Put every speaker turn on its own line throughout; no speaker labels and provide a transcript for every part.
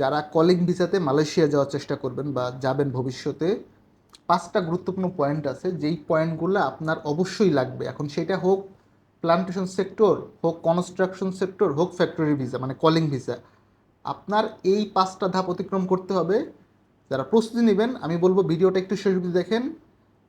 যারা calling ভিসাতে Malaysia যাওয়ার চেষ্টা করবেন বা যাবেন ভবিষ্যতে, পাঁচটা গুরুত্বপূর্ণ পয়েন্ট আছে। যেই পয়েন্টগুলো আপনার অবশ্যই লাগবে। এখন সেটা হোক প্লান্টেশন সেক্টর হোক কনস্ট্রাকশন সেক্টর হোক ফ্যাক্টরি ভিসা মানে কলিং ভিসা আপনার এই পাঁচটা ধাপ অতিক্রম করতে হবে। যারা প্রস্তুতি নেবেন, আমি বলব ভিডিওটা একটু শেষ দেখেন।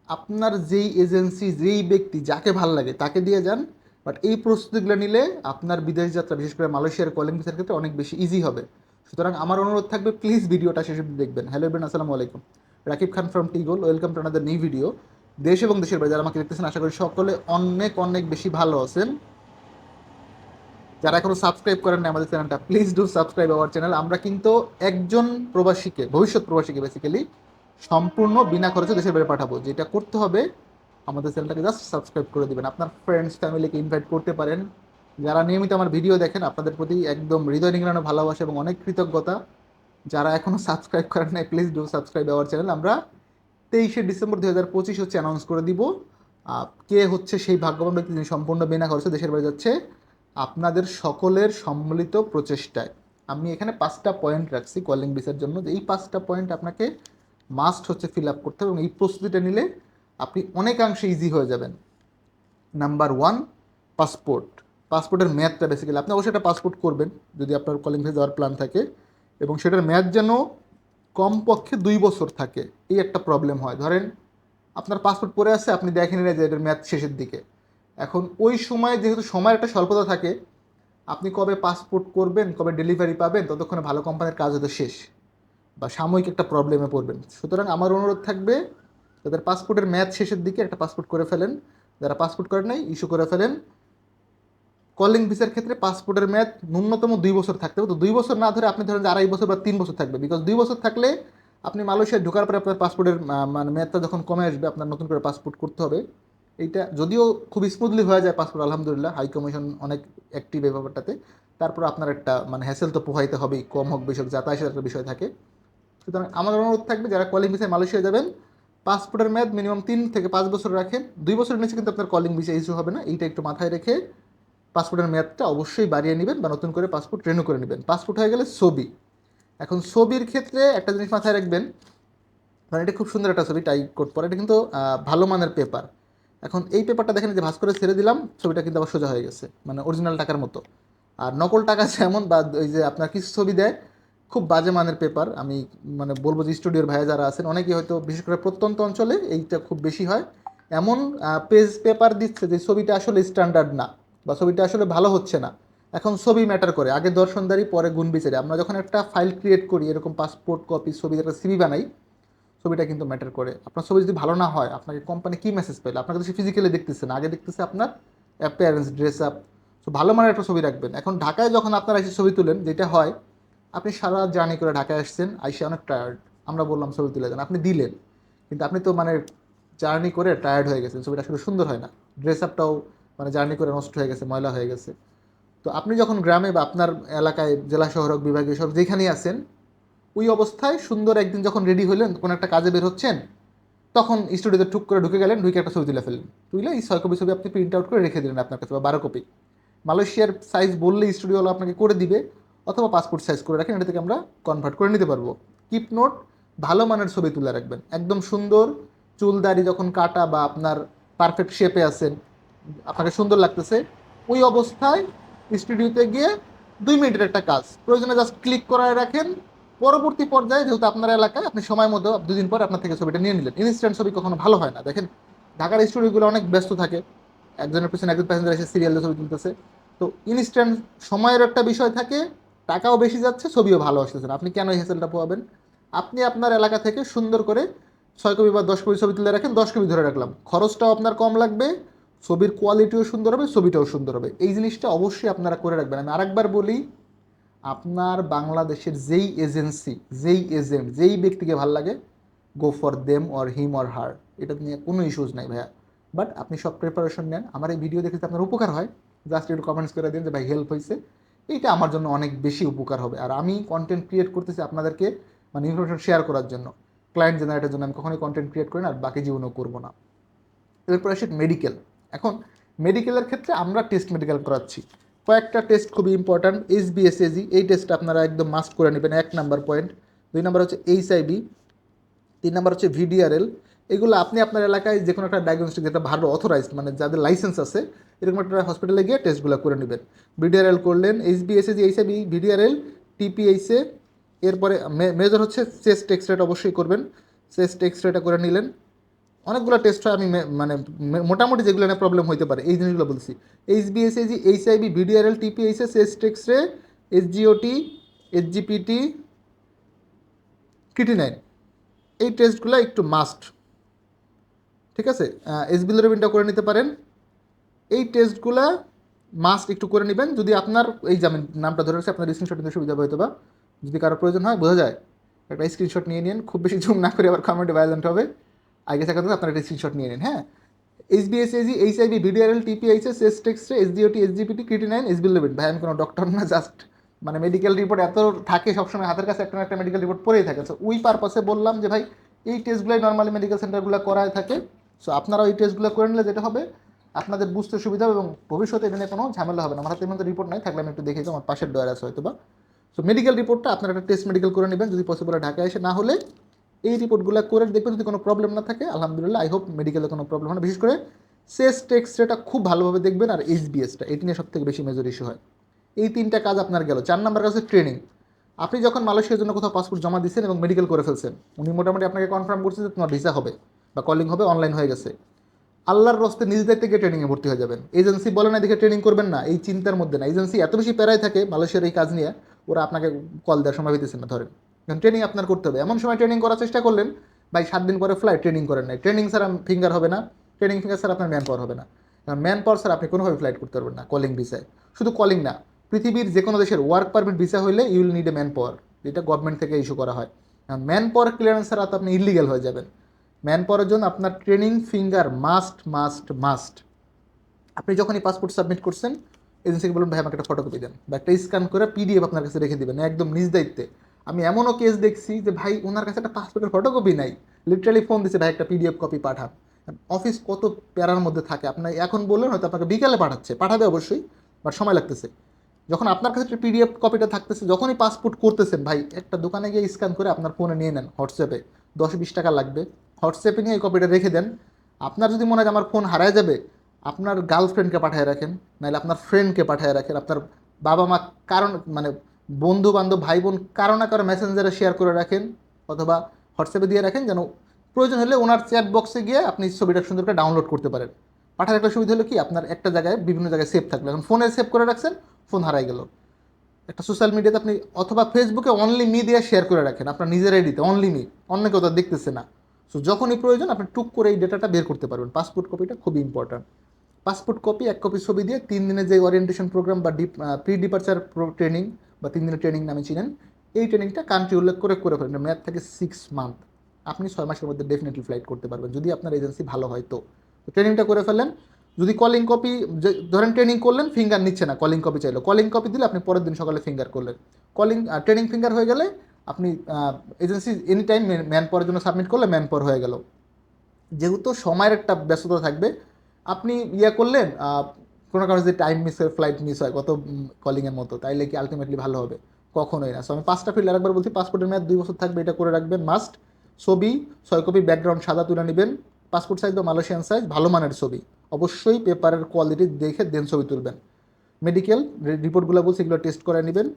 আপনার যেই এজেন্সি যেই ব্যক্তি যাকে ভালো লাগে তাকে দিয়ে যান। বাট এই প্রস্তুতিগুলো নিলে আপনার বিদেশ যাত্রা, বিশেষ করে মালয়েশিয়ার কলিং ভিসার ক্ষেত্রে অনেক বেশি ইজি হবে। সুতরাং আমার অনুরোধ থাকবে প্লিজ ভিডিওটা শেষ অবধি দেখবেন। হ্যালো এভরিন আসসালামু আলাইকুম। Rakib Khan from টিগোল welcome to another new video দেশ এবং দেশের বাইরে যারা আমাকে দেখতেছেন, আশা করি সকলে অনেক অনেক বেশি ভালো আছেন। যারা এখনও সাবস্ক্রাইব করেন না আমাদের চ্যানেলটা please do subscribe our channel আমরা কিন্তু একজন প্রবাসীকে, ভবিষ্যৎ প্রবাসীকে বেসিক্যালি সম্পূর্ণ বিনা খরচে দেশের বাইরে পাঠাবো। যেটা করতে হবে, আমাদের চ্যানেলটাকে জাস্ট সাবস্ক্রাইব করে দিবেন। আপনার ফ্রেন্ডস ফ্যামিলিকে ইনভাইট করতে পারেন। যারা নিয়মিত আমার ভিডিও দেখেন, আপনাদের প্রতি একদম হৃদয় নিংড়ানো ভালোবাসা এবং অনেক কৃতজ্ঞতা। যারা এখনও সাবস্ক্রাইব করেন নাই please do subscribe our channel আমরা তেইশে ডিসেম্বর দু হাজার পঁচিশ হচ্ছে অ্যানাউন্স করে দিব কে হচ্ছে সেই ভাগ্যবান ব্যক্তি যিনি সম্পূর্ণ বিনা খরচে দেশের বাইরে যাচ্ছে, আপনাদের সকলের সম্মিলিত প্রচেষ্টায়। আমি এখানে পাঁচটা পয়েন্ট রাখছি কলিং ভিসার জন্য এই পাঁচটা পয়েন্ট আপনাকে মাস্ট হচ্ছে ফিল আপ করতে হবে এবং এই প্রস্তুতিটা নিলে আপনি অনেকাংশে ইজি হয়ে যাবেন। নাম্বার ওয়ান পাসপোর্ট পাসপোর্টের মেয়াদটা বেসিক্যালি আপনি অবশ্যই একটা পাসপোর্ট করবেন যদি আপনার কলিং ভিসা যাওয়ার প্ল্যান থাকে এবং সেটার মেয়াদ যেন কমপক্ষে দুই বছর থাকে, এই একটা প্রবলেম হয়। ধরেন আপনার পাসপোর্ট পরে আছে, আপনি দেখেন না যে এটার মেয়াদ শেষের দিকে। এখন ওই সময় যেহেতু সময়ের একটা স্বল্পতা থাকে, আপনি কবে পাসপোর্ট করবেন, কবে ডেলিভারি পাবেন, ততক্ষণে ভালো কোম্পানির কাজ হতে শেষ বা সাময়িক একটা প্রবলেমে পড়বেন। সুতরাং আমার অনুরোধ থাকবে তাদের পাসপোর্টের মেয়াদ শেষের দিকে একটা পাসপোর্ট করে ফেলেন, যারা পাসপোর্ট করে নাই ইস্যু করে ফেলেন কলিং ভিসার ক্ষেত্রে পাসপোর্টের মেয়াদ ন্যূনতম দুই বছর থাকতে হবে। তো দুই বছর না ধরে আপনি ধরেন যে আড়াই বছর বা তিন বছর থাকবে। বিকজ দুই বছর থাকলে আপনি মালয়েশিয়ায় ঢোকার পরে আপনার পাসপোর্টের মানে মেয়াদটা যখন কমে আসবে, আপনার নতুন করে পাসপোর্ট করতে হবে। এইটা যদিও খুব স্মুথলি হয়ে যায় পাসপোর্ট, আলহামদুলিল্লাহ। হাই কমিশন অনেক অ্যাক্টিভ এই ব্যাপারটাতে। তারপর আপনার একটা মানে হ্যাসেল তো পোহাইতে হবেই, কম হোক, বেশি হোক, যাতায়াতের একটা বিষয় থাকে। সুতরাং আমার অনুরোধ থাকবে, যারা কলিং ভিসায় মালয়েশিয়া যাবেন, পাসপোর্টের মেয়াদ মিনিমাম তিন থেকে পাঁচ বছর রাখেন। দুই বছরের নিচে কিন্তু আপনার কলিং ভিসা ইস্যু হবে না। এইটা একটু মাথায় রেখে পাসপোর্টের মেয়াদটা অবশ্যই বাড়িয়ে নেবেন বা নতুন করে পাসপোর্ট রেনু করে নেবেন। পাসপোর্ট হয়ে গেলে ছবি। এখন ছবির ক্ষেত্রে একটা জিনিস মাথায় রাখবেন কারণ এটা খুব সুন্দর একটা ছবি টাইপ কোড পরে, এটা কিন্তু ভালো মানের পেপার। এখন এই পেপারটা দেখেন যে ভাস করে ছেড়ে দিলাম, ছবিটা কিন্তু আবার সোজা হয়ে গেছে মানে অরিজিনাল টাকার মতো। আর নকল টাকা যেমন বা ওই যে আপনার কিছু ছবি দেয়, খুব বাজে মানের পেপার। আমি মানে বলব যে স্টুডিওর ভাইয়া যারা আছেন অনেকে হয়তো বিশেষ করে প্রত্যন্ত অঞ্চলে এইটা খুব বেশি হয়। এমন পেজ, পেপার দিচ্ছে যে ছবিটা আসলে স্ট্যান্ডার্ড না। বা ছবিটা আসলে ভালো হচ্ছে না। এখন ছবি ম্যাটার করে। আগে দর্শনদারি পরে গুণ বিচারে। আমরা যখন একটা ফাইল ক্রিয়েট করি, এরকম পাসপোর্ট কপি ছবি একটা সিবি বানাই, ছবিটা কিন্তু ম্যাটার করে। আপনার ছবি যদি ভালো না হয়, আপনাকে কোম্পানি কি মেসেজ পেলে? আপনাকে তো সে ফিজিক্যালি দেখতেছে না। আগে দেখতেছে আপনার অ্যাপিয়ারেন্স ড্রেস আপ তো ভালো মানের একটা ছবি রাখবেন। এখন ঢাকায় যখন আপনারা এসে ছবি তুলেন, যেটা হয়, আপনি সারা জার্নি করে ঢাকায় আসছেন, আইসে অনেক টায়ার্ড আমরা বললাম, ছবি তুলে দেন। আপনি দিলেন। কিন্তু আপনি তো মানে জার্নি করে টায়ার্ড হয়ে গেছেন। ছবিটা আসলে সুন্দর হয় না। ড্রেস আপটাও মানে জার্নি করে নষ্ট হয়ে গেছে, ময়লা হয়ে গেছে। তো আপনি যখন গ্রামে বা আপনার এলাকায়, জেলা শহর বিভাগীয় শহর যেখানেই আছেন, ওই অবস্থায় সুন্দর একদিন যখন রেডি হলেন, কোনো একটা কাজে বের হচ্ছেন, তখন স্টুডিওতে ঠুক করে ঢুকে গেলেন, ঢুকে একটা ছবি তুলে ফেললেন। তুলে এই ছয় কপি ছবি আপনি প্রিন্ট আউট করে রেখে দিলেন আপনার কাছে, বা বারো কপি মালয়েশিয়ার সাইজ বললে স্টুডিওওয়ালা আপনাকে করে দিবে, অথবা পাসপোর্ট সাইজ করে রাখেন, এটা থেকে আমরা কনভার্ট করে নিতে পারব। কিপ নোট ভালো মানের ছবি তুলে রাখবেন। একদম সুন্দর, চুল দাড়ি যখন কাটা বা আপনার পারফেক্ট শেপে আছেন আপনাকে সুন্দর লাগতেছে, ওই অবস্থায় স্টুডিওতে গিয়ে দুই মিনিটের একটা কাজ। প্রয়োজনে জাস্ট ক্লিক করায় রাখেন। পরবর্তী পর্যায়ে যেহেতু আপনার এলাকায়, আপনি সময় মতো দুদিন পর আপনার থেকে ছবিটা নিয়ে নিলেন। ইনস্ট্যান্ট ছবি কখনো ভালো হয় না। দেখেন, ঢাকার স্টুডিওগুলো অনেক ব্যস্ত থাকে। একজনের পিছনে একজন প্যাসেঞ্জার এসে সিরিয়াল ছবি তুলতেছে। তো ইনস্ট্যান্ট সময়ের একটা বিষয় থাকে, টাকাও বেশি যাচ্ছে, ছবিও ভালো আসতেছে না। আপনি কেন এই হেসেলটা পোয়াবেন আপনি আপনার এলাকা থেকে সুন্দর করে ছয় কপি বা দশ কপি ছবি তুলে রাখেন, দশ কপি ধরে রাখলাম। খরচটাও আপনার কম লাগবে ছবির কোয়ালিটিও সুন্দর হবে, ছবিটাও সুন্দর হবে। এই জিনিসটা অবশ্যই আপনারা করে রাখবেন। আমি আরেকবার বলি, আপনার বাংলাদেশের যেই এজেন্সি যেই এজেন্ট যেই ব্যক্তিকে ভালো লাগে go for them or him or her এটা নিয়ে কোনো ইস্যুজ নাই ভাইয়া। বাট আপনি সব প্রিপারেশন নেন। আমার এই ভিডিও দেখে আপনার উপকার হয় জাস্ট একটু কমেন্টস করে দিন যে, ভাই হেল্প হয়েছে এইটা আমার জন্য অনেক বেশি উপকার হবে। আর আমি কন্টেন্ট ক্রিয়েট করতেছি আপনাদেরকে মানে ইনফরমেশন শেয়ার করার জন্য। ক্লায়েন্ট জেনারেটের জন্য আমি কখনোই কন্টেন্ট ক্রিয়েট করি না, আর বাকি জীবনও করব না। এরপর আসি মেডিকেল এখন মেডিকেলের ক্ষেত্রে আমরা টেস্ট মেডিকেল করাচ্ছি। কয়েকটা টেস্ট খুবই ইম্পর্ট্যান্ট এইচ বিএসএজি এই টেস্টটা আপনারা একদম মাস্ট করে নেবেন, এক নাম্বার পয়েন্ট দুই নাম্বার হচ্ছে এইচ আইবি তিন নাম্বার হচ্ছে ভিডিআরএল এগুলো আপনি আপনার এলাকায় যে কোনো একটা ডায়াগনস্টিক যেটা ভালো অথরাইজড মানে যাদের লাইসেন্স আছে, এরকম একটা হসপিটালে গিয়ে টেস্টগুলো করে নেবেন। ভিডিআরএল করলেন এইচ বিএসএজি এইচ আইবি ভিডিআরএল টিপিএইচে এরপরে মেজর হচ্ছে চেস্ট এক্স রেট অবশ্যই করবেন। চেস্ট এক্স রেটা করে নিলেন। অনেকগুলো টেস্ট হয়, আমি মানে মোটামুটি যেগুলো নিয়ে প্রবলেম হইতে পারে, এই জিনিসগুলো বলছি H BSAG H IV VDRL TPHS S X ray SGOT HGPT KT nine এই টেস্টগুলো একটু মাস্ট ঠিক আছে? এস বিলোরবিনটা করে নিতে পারেন। এই টেস্টগুলা মাস্ট একটু করে নেবেন। যদি আপনার, এই যেমন নামটা ধরে রাখছে, আপনার স্ক্রিনশট নিতে সুবিধা হয়তো বা যদি কারও প্রয়োজন হয়, বোঝা যায়। একটা স্ক্রিনশট নিয়ে নিন। খুব বেশি জুম না করে আবার কমেন্টে ভায়োলেন্ট হবে। আগে থাকা আপনার একটা স্ক্রিনশট নিয়ে নিন হ্যাঁ? এইচ বি এস এজি H IB VDRL TPHS S টেক্সটে এস ডিওটি এস জিপিটি কিটি নাইন এস বিলোবিন ভাই, আমি কোনো ডক্টর না জাস্ট মানে মেডিকেল রিপোর্ট এত থাকে সবসময়, হাতের কাছে একটা একটা মেডিকেল রিপোর্ট পড়েই থাকে। সো ওই পারপাসে বললাম যে, ভাই, এই টেস্টগুলোই নর্মালি মেডিকেল সেন্টারগুলো করায় থাকে। সো আপনারাও এই টেস্টগুলো করে নিলে যেটা হবে, আপনাদের বুঝতে সুবিধা হবে এবং ভবিষ্যতে এটা নিয়ে কোনো ঝামেলা হবে না। আমার হাতে মধ্যে রিপোর্ট নাই, থাকলে আমি একটু দেখে আমার পাশের ডয়ার আছে হয়তো বা সো মেডিকেল রিপোর্টটা আপনারা একটা টেস্ট মেডিকেল করে নেবেন, যদি পসিবল ঢাকায় এসে। না হলে এই রিপোর্টগুলো করে দেখবেন যদি কোনো প্রবলেম না থাকে, আলহামদুলিল্লাহ আই হোপ মেডিকেলে কোনো প্রবলেম হয় বিশেষ করে সেস টেক্স রেটা খুব ভালোভাবে দেখবেন আর এইচবিএসটা এটি নিয়ে সব থেকে বেশি মেজর ইস্যু হয়। এই তিনটা কাজ আপনার গেল। চার নাম্বার কাজ হচ্ছে ট্রেনিং আপনি যখন মালয়েশিয়ার জন্য কোথাও পাসপোর্ট জমা দিচ্ছেন এবং মেডিকেল করে ফেলছেন, উনি মোটামুটি আপনাকে কনফার্ম করছে যে তোমার ভিসা হবে বা কলিং হবে অনলাইন হয়ে গেছে। আল্লাহর রস্তে নিজ দায়িত্বে গিয়ে ট্রেনিংয়ে ভর্তি হয়ে যাবেন। এজেন্সি বলে না দেখে ট্রেনিং করবেন না, এই চিন্তার মধ্যে না। এজেন্সি এত বেশি প্যারায় থাকে মালয়েশিয়ার এই কাজ নিয়ে, ওরা আপনাকে কল দেওয়ার সময় হইতেছে না, ধরেন। ট্রেনিং আপনার করতে হবে। এমন সময় ট্রেনিং করার চেষ্টা করলেন, ভাই সাত দিন পরে ফ্লাইট ট্রেনিং করেন নাই। ট্রেনিং স্যার ফিঙ্গার হবে না। ট্রেনিং ফিঙ্গার স্যার আপনার ম্যান পাওয়ার হবে না। কারণ ম্যান পাওয়ার স্যার আপনি কোনোভাবে ফ্লাইট করতে পারবেন না কলিং ভিসায় শুধু কলিং না, পৃথিবীর যে কোনো দেশের ওয়ার্ক পারমিট ভিসা হইলে you will need a man power যেটা গভর্নমেন্ট থেকে ইস্যু করা হয়। ম্যান পাওয়ার ক্লিয়ারেন্স তো আপনি ইলিগেল হয়ে যাবেন। ম্যান পাওয়ারের জন্য আপনার training finger must must must আপনি যখনই পাসপোর্ট সাবমিট করছেন এজেন্সিকে বলুন, ভাই, আমাকে একটা ফটোকপি দেন। বা একটা স্ক্যান করে পিডিএফ আপনার কাছে রেখে দেবেন, একদম নিজ দায়িত্বে। আমি এমনও কেস দেখছি যে ভাই ওনার কাছে একটা পাসপোর্টের ফটোকপি নাই। লিটারালি ফোন দিছে, ভাই, একটা পিডিএফ কপি পাঠান। অফিস কত প্যারার মধ্যে থাকে? আপনার এখন বললেন হয়তো আপনাকে বিকালে পাঠাচ্ছে। পাঠাবে অবশ্যই বাট সময় লাগতেছে। যখন আপনার কাছে একটা পিডিএফ কপিটা থাকতেছে, যখনই পাসপোর্ট করতেছেন, ভাই, একটা দোকানে গিয়ে স্ক্যান করে আপনার ফোনে নিয়ে নেন হোয়াটসঅ্যাপে দশ বিশ টাকা লাগবে। হোয়াটসঅ্যাপে নিয়ে এই কপিটা রেখে দেন। আপনার যদি মনে হয় আমার ফোন হারায় যাবে, আপনার গার্লফ্রেন্ডকে পাঠিয়ে রাখেন। নাহলে আপনার ফ্রেন্ডকে পাঠিয়ে রাখেন। আপনার বাবা মা কারণ মানে বন্ধু বান্ধব ভাই বোন কারও না কারও মেসেঞ্জারে শেয়ার করে রাখেন অথবা হোয়াটসঅ্যাপে দিয়ে রাখেন যেন প্রয়োজন হলে ওনার চ্যাট বক্সে গিয়ে আপনি ছবিটা সুন্দর করে ডাউনলোড করতে পারেন। পাঠার একটা সুবিধা হলো কি, আপনার একটা জায়গায় বিভিন্ন জায়গায় সেভ থাকল। এখন ফোনে সেভ করে রাখছেন ফোন হারাই গেল। একটা সোশ্যাল মিডিয়াতে আপনি অথবা ফেসবুকে অনলি মি দিয়ে শেয়ার করে রাখেন, আপনার নিজের আইডিতে অনলি মি অন্য কেউ তো দেখতেছে না। সো যখনই প্রয়োজন আপনি টুক করে এই ডেটাটা বের করতে পারবেন। পাসপোর্ট কপিটা খুবই ইম্পর্ট্যান্ট পাসপোর্ট কপি এক কপি ছবি দিয়ে তিন দিনের যে ওরিয়েন্টেশন প্রোগ্রাম বা ডিপ প্রি ডিপার্চার ট্রেনিং বা তিন দিনের ট্রেনিং নামে চিনেন, এই ট্রেনিংটা কান্ট্রি উল্লেখ করে করে ফেলেন। মেয়াদ থাকে সিক্স মান্থ আপনি ছয় মাসের মধ্যে ডেফিনেটলি ফ্লাইট করতে পারবেন, যদি আপনার এজেন্সি ভালো হয় তো। ট্রেনিংটা করে ফেলেন। যদি কলিং কপি ধরেন ট্রেনিং করলেন ফিঙ্গার নিচ্ছে না কলিং কপি চাইলো। কলিং কপি দিলে আপনি পরের দিন সকালে ফিঙ্গার করলেন। কলিং ট্রেনিং ফিঙ্গার হয়ে গেলে আপনি agency any time man power জন্য সাবমিট করলে ম্যান পাওয়ার হয়ে গেল। যেহেতু সময়ের একটা ব্যস্ততা থাকবে, আপনি ইয়ে করলেন কোনো কারণে যদি টাইম মিস হয় ফ্লাইট মিস হয়, কত কলিংয়ের মতো, তাইলে কি আলটিমেটলি ভালো হবে? কখনোই না। সো আমি পাঁচটা ফিল্ড আরেকবার বলছি পাসপোর্টের মেয়াদ দুই বছর থাকবে, এটা করে রাখবেন মাস্ট ছবি, ছয় কপি ব্যাকগ্রাউন্ড সাদা তুলে নেবেন পাসপোর্ট সাইজ বা মালয়েশিয়ান সাইজ ভালো মানের ছবি। অবশ্যই পেপারের কোয়ালিটি দেখে দেন ছবি তুলবেন। মেডিকেল রিপোর্টগুলো বলছি, এগুলো টেস্ট করে নেবেন।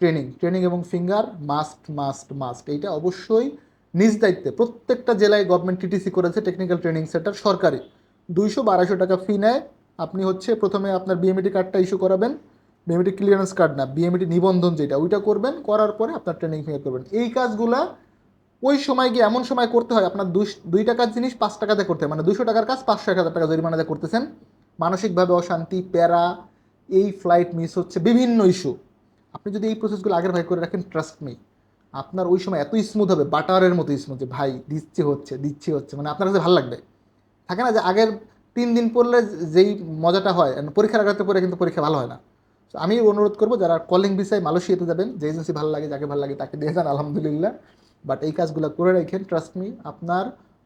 ট্রেনিং ট্রেনিং এবং ফিঙ্গার মাস্ট মাস্ট মাস্ট এইটা অবশ্যই নিজ দায়িত্বে। প্রত্যেকটা জেলায় গভর্নমেন্ট টিটিসি করেছে টেকনিক্যাল ট্রেনিং সেন্টার সরকারি। দুইশো বা আড়াইশো টাকা ফি নেয় আপনি হচ্ছে প্রথমে আপনার বিএমইটি কার্ডটা ইস্যু করাবেন। বিএমইটি ক্লিয়ারেন্স কার্ড না বিএমইটি নিবন্ধন যেটা, ওইটা করবেন, করার পরে আপনার ট্রেনিং ফিঙ্গার করবেন। এই কাজগুলা ওই সময় গিয়ে এমন সময় করতে হয়, আপনার দুই দুই টাকার জিনিস পাঁচ টাকাতে করতে হয় মানে দুশো টাকার কাজ পাঁচশো, এক হাজার টাকা জরিমানাতে করতেছেন। মানসিকভাবে অশান্তি, প্যারা, এই ফ্লাইট মিস হচ্ছে, বিভিন্ন ইস্যু আপনি যদি এই প্রসেসগুলো আগের ভাই করে রাখেন ট্রাস্ট মি আপনার ওই সময় এত স্মুথ হবে বাটারের মতো স্মুথ যে, ভাই, দিচ্ছে হচ্ছে দিচ্ছে হচ্ছে। মানে আপনার কাছে ভালো লাগবে। থাকে না যে, আগের তিন দিন পড়লে যেই মজাটা হয় পরীক্ষার আগে পড়ে, কিন্তু পরীক্ষা ভালো হয় না। তো আমি অনুরোধ করব, যারা কলিং বিষয়ে মালয়েশিয়াতে যাবেন, যে এজেন্সি ভালো লাগে, যাকে ভালো লাগে তাকে দিয়ে যান, আলহামদুলিল্লাহ। বাট এই কাজগুলো করে রাখেন ট্রাস্ট মি আপনার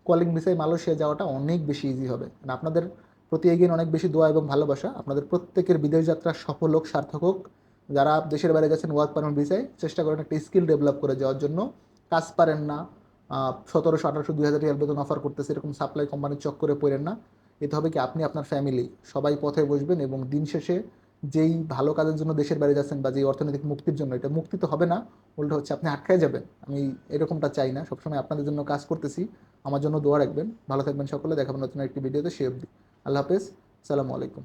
কলিং বিষয়ে মালয়েশিয়া যাওয়াটা অনেক বেশি ইজি হবে। আপনাদের প্রতি এগিয়ে অনেক বেশি দোয়া এবং ভালোবাসা। আপনাদের প্রত্যেকের বিদেশ যাত্রা সফল হোক, সার্থক হোক। যারা দেশের বাইরে গেছেন ওয়ার্ক পারমিট ভিসায় চেষ্টা করেন একটা স্কিল ডেভেলপ করে যাওয়ার জন্য। কাজ পারেন না সতেরোশো, আঠারোশো, দুই হাজার রিয়াল বেতন অফার করতেছে, এরকম সাপ্লাই কোম্পানির চক্করে পড়েন না। এতে হবে কি আপনি আপনার ফ্যামিলি সবাই পথে বসবেন এবং দিন শেষে যেই ভালো কাজের জন্য দেশের বাইরে যাচ্ছেন বা যেই অর্থনৈতিক মুক্তির জন্য, এটা মুক্তি তো হবে না, উল্টো হচ্ছে আপনি আটকায় যাবেন। আমি এরকমটা চাই না, সবসময় আপনাদের জন্য কাজ করতেছি, আমার জন্য দোয়া রাখবেন। ভালো থাকবেন সকলে দেখাবেন নতুন একটি ভিডিওতে, সে অবধি। আল্লাহ হাফেজ, সালামু আলাইকুম।